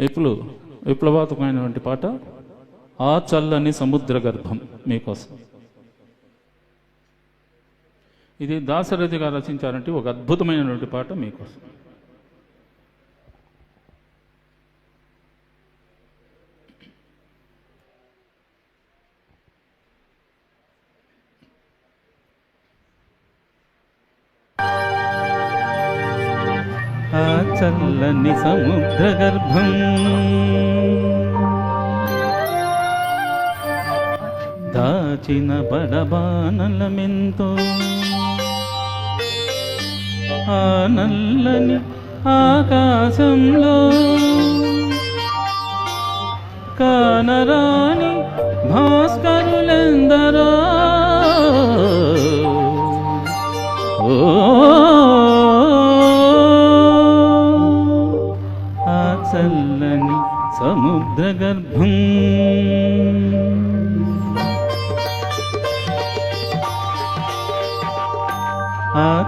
ఇప్పుడు విప్లవాత్మకమైనటువంటి పాట ఆ చల్లని సముద్ర గర్భం మీకోసం. ఇది దాశరథి గారు రచించారంటే ఒక అద్భుతమైనటువంటి పాట మీకోసం. చల్లని సముద్ర గర్భం. దాచిన బడబానలమెంతో ఆ నల్లని ఆకాశంలో కానరాని భాస్కరులెందరో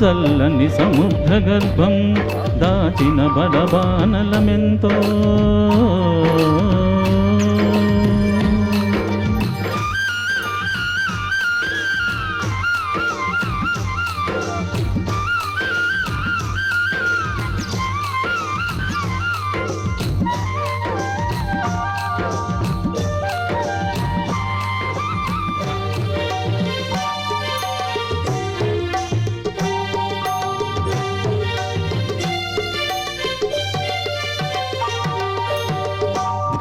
చల్లని సముద్ర గర్భం దాచిన బలబానలమెంతో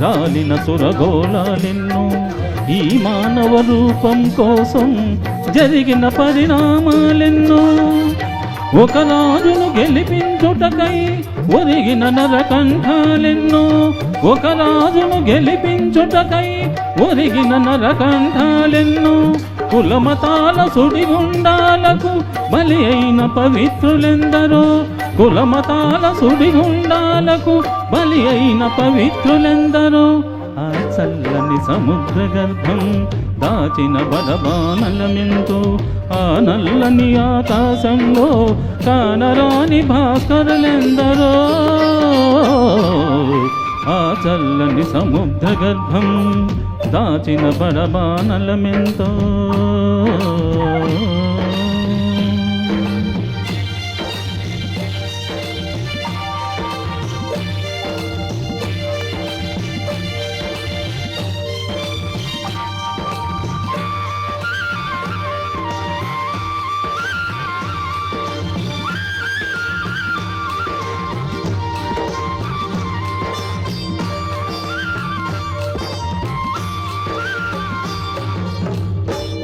రాలిన సురగోళాలెన్నో ఈ మానవ రూపం కోసం జరిగిన పరిణామాలెన్నో. ఒక రాజును గెలిపించుటకై ఒరిగిన నరకంఠాలెన్నో. ఒక రాజును గెలిపించుటకై ఒరిగిన నరకంఠాలెన్నో. కులమతాల సుడిగుండాలకు బలి అయిన పవిత్రులెందరో. కులమతాల సుడిగుండాలకు బలి అయిన పవిత్రులెందరో? ఆ చల్లని సముద్ర గర్భం దాచిన బలబానలమెంతో ఆ నల్లని ఆకాశంలో కానరాని భాస్కరులెందరో? ఆ చల్లని సముద్ర గర్భం దాచిన బడబానలమెంతో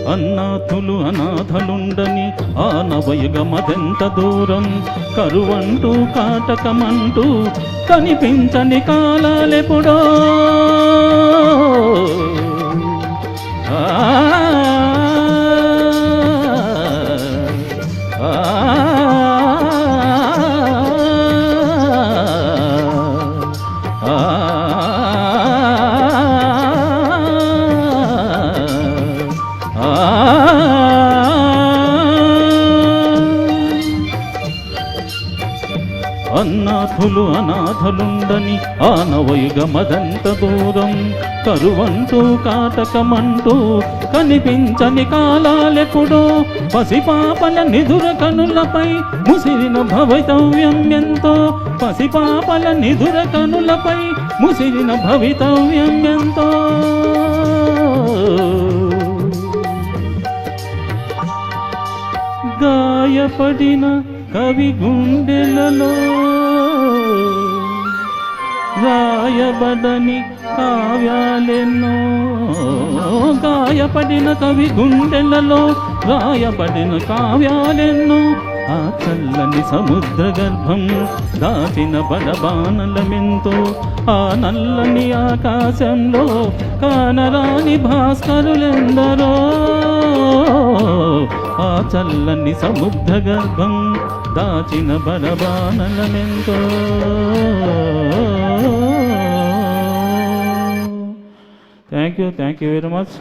అన్నాథులు అనాథలుండని ఆనవయుగమదెంత దూరం? కరువంటూ కాటకమంటూ కనిపించని కాలాలెప్పుడో? ఆ, అన్నాథులు అనాథలుండని ఆనవయుగ మదంత దూరం కరువంటూ కాటకమంటూ కనిపించని కాలాలెప్పుడో పసిపాపల నిధుర కనులపై ముసిరిన భవితవ్యం ఎంతో పసిపాపల నిధుర కనులపై ముసిరిన భవితవ్యం ఎంతో గాయపడిన కవి గుండెలలో రాయబడని కావ్యాలెన్నో. గాయపడిన కవి గుండెలలో రాయబడిన కావ్యాలెన్నో. ఆ చల్లని సముద్ర గర్భం దాచిన బలబానలమెంతో ఆ నల్లని ఆకాశంలో కానరాని భాస్కరులెందరో. ఆ చల్లని సముద్ర గర్భం దాచిన బలబానలమెంతో thank you thank you very much